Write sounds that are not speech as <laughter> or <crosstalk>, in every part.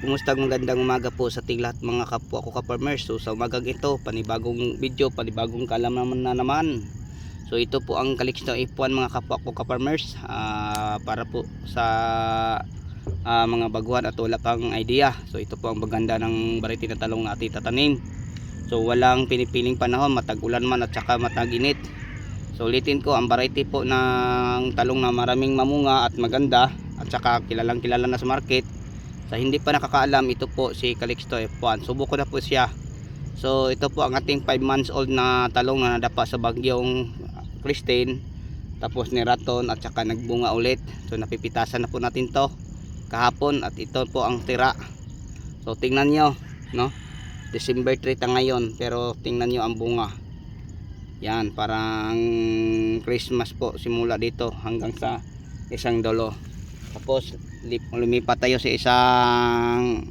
Kumusta magandang umaga po sa ating lahat mga kapwa ko ka-farmers. So sa umagang ito, panibagong video, panibagong kaalaman na naman. So ito po ang Calixto F1 mga kapwa ko ka-farmers ah, para po sa ah, mga baguhan at wala pang idea. So ito po ang maganda ng variety na talong na ating tatanim. So walang pinipiling panahon, matag-ulan man at saka matag-init. So ulitin ko, ang variety po ng talong na maraming mamunga at maganda at saka kilalang kilala na sa market sa hindi pa nakakaalam, ito po si Calixto F1. Subo ko na po siya. So ito po ang ating 5 months old na talong na nadapa sa bagyong Christine. Tapos ni Raton at saka nagbunga ulit. So napipitasan na po natin to kahapon at ito po ang tira. So tingnan nyo, no? December 3 ta ngayon pero tingnan nyo ang bunga. Yan, parang Christmas po simula dito hanggang sa isang dolo. Tapos lumipat tayo sa isang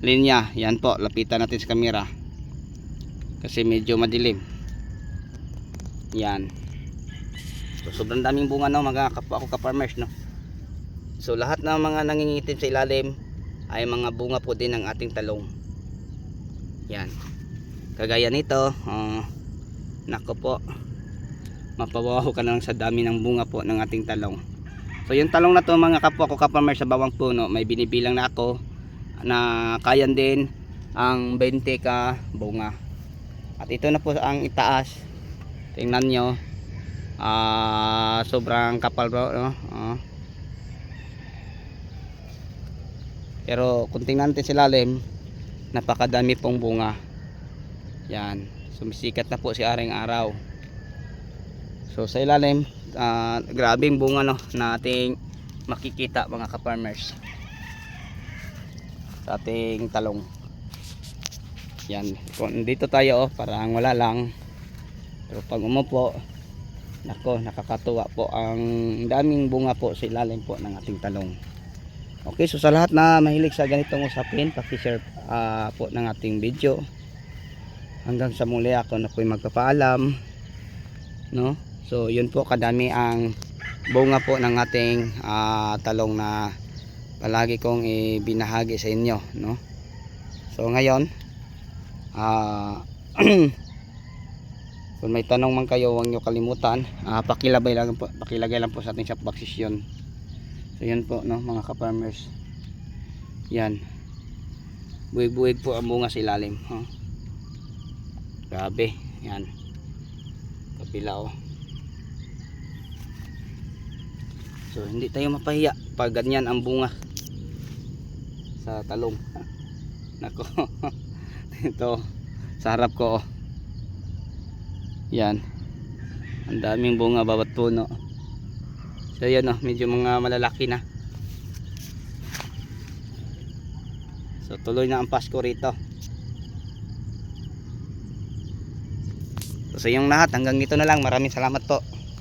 linya. Yan po, lapitan natin sa camera. Kasi medyo madilim. Yan. So, sobrang daming bunga no, mga kapwa ko ka-farmers no. So lahat ng mga nangingitim sa ilalim ay mga bunga po din ng ating talong. Yan. Kagaya nito, oh, nako po. Mapawaw ka lang sa dami ng bunga po ng ating talong. So yung talong na to mga kapwa ko kapamer sa bawang puno, may binibilang na ako na kayan din ang 20 ka bunga. At ito na po ang itaas. Tingnan nyo. Ah, sobrang kapal bro, no? Ah. Pero kung tingnan natin sa ilalim, napakadami pong bunga. Yan. Sumisikat na po si Aring Araw. So sa ilalim, ah, grabing bunga no na ating makikita mga ka-farmers. Sa ating talong. Yan. Dito tayo oh, parang wala lang. Pero pag umupo, nako, nakakatuwa po ang daming bunga po sa ilalim po ng ating talong. Okay, so sa lahat na mahilig sa ganitong usapin, paki-share ah, po ng ating video. Hanggang sa muli ako na po'y magpapaalam. No? So, yun po kadami ang bunga po ng ating ah, talong na palagi kong ibinahagi sa inyo, no? So, ngayon, ah <clears throat> kung may tanong man kayo, huwag nyo kalimutan. Ah, pakilagay lang po, pakilagay lang po sa ating shop box yun. So, yun po, no, mga ka-farmers. Yan. Buig-buig po ang bunga sa ilalim. Oh. Grabe. Yan. Kapila, oh. So hindi tayo mapahiya pag ganyan ang bunga sa talong. <laughs> Nako. <laughs> Ito sa harap ko. Oh. Yan. Ang daming bunga bawat puno. So yan oh, medyo mga malalaki na. So tuloy na ang Pasko rito. So sa inyong lahat hanggang dito na lang. Maraming salamat po.